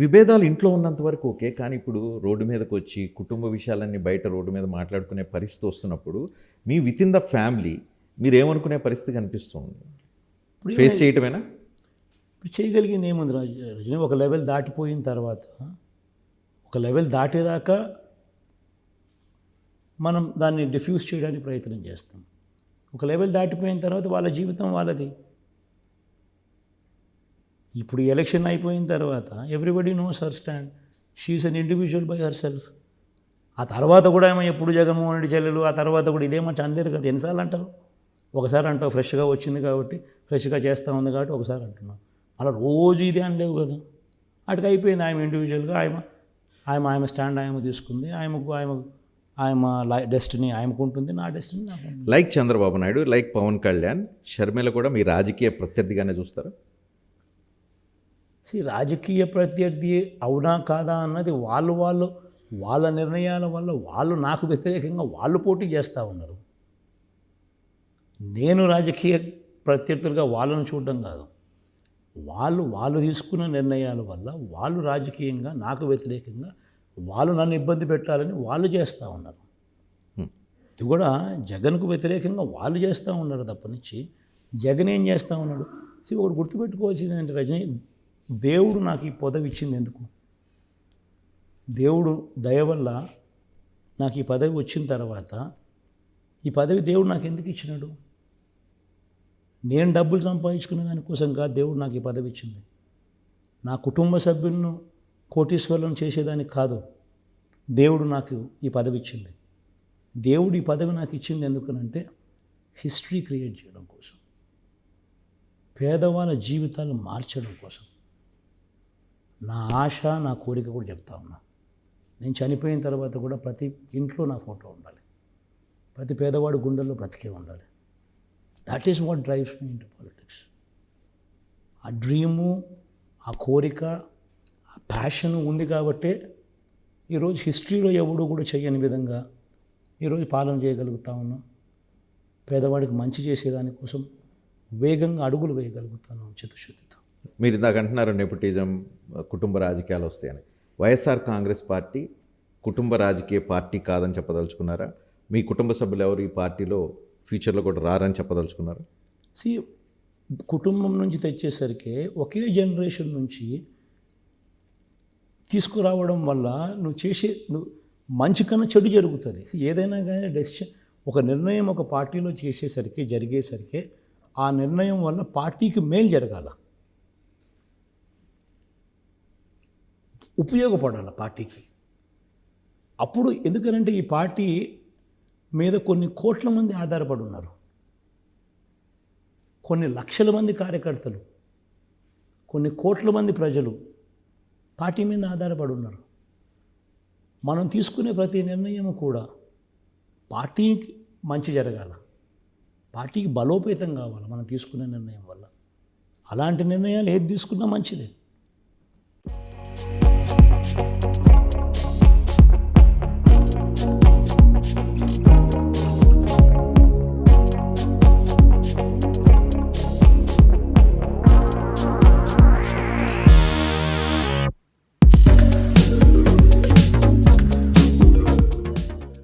విభేదాలు ఇంట్లో ఉన్నంత వరకు ఓకే కానీ ఇప్పుడు రోడ్డు మీదకి వచ్చి కుటుంబ విషయాలన్నీ బయట రోడ్డు మీద మాట్లాడుకునే పరిస్థితి వస్తున్నప్పుడు మీ విత్ ఇన్ ద ఫ్యామిలీ మీరు ఏమనుకునే పరిస్థితి కనిపిస్తుంది ఫేస్ చేయటమేనా? ఇప్పుడు చేయగలిగింది ఏముంది రాజ రజనీ? ఒక లెవెల్ దాటిపోయిన తర్వాత ఒక లెవెల్ దాటేదాకా మనం దాన్ని డిఫ్యూజ్ చేయడానికి ప్రయత్నం చేస్తాం. ఒక లెవెల్ దాటిపోయిన తర్వాత వాళ్ళ జీవితం వాళ్ళది. ఇప్పుడు ఎలక్షన్ అయిపోయిన తర్వాత everybody knows her stand she's an individual by herself ఆ తర్వాత కూడా ఏమో ఎప్పుడు జగన్మోహన్ రెడ్డి చెల్లెలు ఆ తర్వాత కూడా ఇదేమంటే అనలేరు కదా ఎన్నిసార్లు అంటారు? ఒకసారి అంటావు ఫ్రెష్గా వచ్చింది కాబట్టి ఫ్రెష్గా చేస్తూ ఉంది కాబట్టి ఒకసారి అంటున్నాం అలా రోజు ఇదే అనలేవు కదా. అటుకు అయిపోయింది ఆయన ఇండివిజువల్గా ఆయన ఆయన ఆయన స్టాండ్ ఆయన తీసుకుంది ఆయనకు ఆయన ఆయన డెస్టినీ ఆయనకు ఉంటుంది నా destiny like Chandrababu Naidu like Pawan Kalyan Sharmila కూడా మీ రాజకీయ ప్రత్యర్థిగానే చూస్తారు? రాజకీయ ప్రత్యర్థి అవునా కాదా అన్నది వాళ్ళు వాళ్ళు వాళ్ళ నిర్ణయాల వల్ల వాళ్ళు నాకు వ్యతిరేకంగా వాళ్ళు పోటీ చేస్తూ ఉన్నారు. నేను రాజకీయ ప్రత్యర్థులుగా వాళ్ళను చూడడం కాదు. వాళ్ళు వాళ్ళు తీసుకున్న నిర్ణయాల వల్ల వాళ్ళు రాజకీయంగా నాకు వ్యతిరేకంగా వాళ్ళు నన్ను ఇబ్బంది పెట్టాలని వాళ్ళు చేస్తూ ఉన్నారు. ఇది కూడా జగన్కు వ్యతిరేకంగా వాళ్ళు చేస్తూ ఉన్నారు తప్పనిచ్చి జగన్ ఏం చేస్తూ ఉన్నాడు? ఒకటి గుర్తుపెట్టుకోవాల్సింది ఏంటంటే రజనీ? దేవుడు నాకు ఈ పదవి ఇచ్చింది ఎందుకు? దేవుడు దయ వల్ల నాకు ఈ పదవి వచ్చిన తర్వాత ఈ పదవి దేవుడు నాకు ఎందుకు ఇచ్చినాడు? నేను డబ్బులు సంపాదించుకునే దానికోసం కాదు దేవుడు నాకు ఈ పదవి ఇచ్చింది. నా కుటుంబ సభ్యులను కోటీశ్వరులను చేసేదానికి కాదు దేవుడు నాకు ఈ పదవి ఇచ్చింది. దేవుడు ఈ పదవి నాకు ఇచ్చింది ఎందుకనంటే హిస్టరీ క్రియేట్ చేయడం కోసం పేదవాళ్ళ జీవితాలు మార్చడం కోసం. నా ఆశ నా కోరిక కూడా చెప్తా ఉన్నా. నేను చనిపోయిన తర్వాత కూడా ప్రతి ఇంట్లో నా ఫోటో ఉండాలి. ప్రతి పేదవాడు గుండెల్లో బ్రతికే ఉండాలి. That is what drives me into politics ఆ డ్రీము ఆ కోరిక ఆ ప్యాషన్ ఉంది కాబట్టే ఈరోజు హిస్టరీలో ఎవడూ కూడా చేయని విధంగా ఈరోజు పాలన చేయగలుగుతా ఉన్నాం. పేదవాడికి మంచి చేసేదానికోసం వేగంగా అడుగులు వేయగలుగుతాను చిత్తశుద్ధితో. మీరు ఇందాక అంటున్నారు నెపోటిజం కుటుంబ రాజకీయాలు వస్తాయని. వైఎస్ఆర్ కాంగ్రెస్ పార్టీ కుటుంబ రాజకీయ పార్టీ కాదని చెప్పదలుచుకున్నారా? మీ కుటుంబ సభ్యులు ఎవరు ఈ పార్టీలో ఫ్యూచర్లో కూడా రారని చెప్పదలుచుకున్నారు? సి కుటుంబం నుంచి తెచ్చేసరికి ఒకే జనరేషన్ నుంచి తీసుకురావడం వల్ల నువ్వు చేసే నువ్వు మంచి కన్నా చెడు జరుగుతుంది. ఏదైనా కానీ డెసిషన్ ఒక నిర్ణయం ఒక పార్టీలో చేసేసరికి జరిగేసరికి ఆ నిర్ణయం వల్ల పార్టీకి మేలు జరగాల. ఉపయోగపడాలి పార్టీకి. అప్పుడు ఎందుకనంటే ఈ పార్టీ మీద కొన్ని కోట్ల మంది ఆధారపడి ఉన్నారు. కొన్ని లక్షల మంది కార్యకర్తలు కొన్ని కోట్ల మంది ప్రజలు పార్టీ మీద ఆధారపడి ఉన్నారు. మనం తీసుకునే ప్రతి నిర్ణయం కూడా పార్టీకి మంచి జరగాల పార్టీకి బలోపేతం కావాలి మనం తీసుకునే నిర్ణయం వల్ల. అలాంటి నిర్ణయాలు ఏది తీసుకున్నా మంచిదే.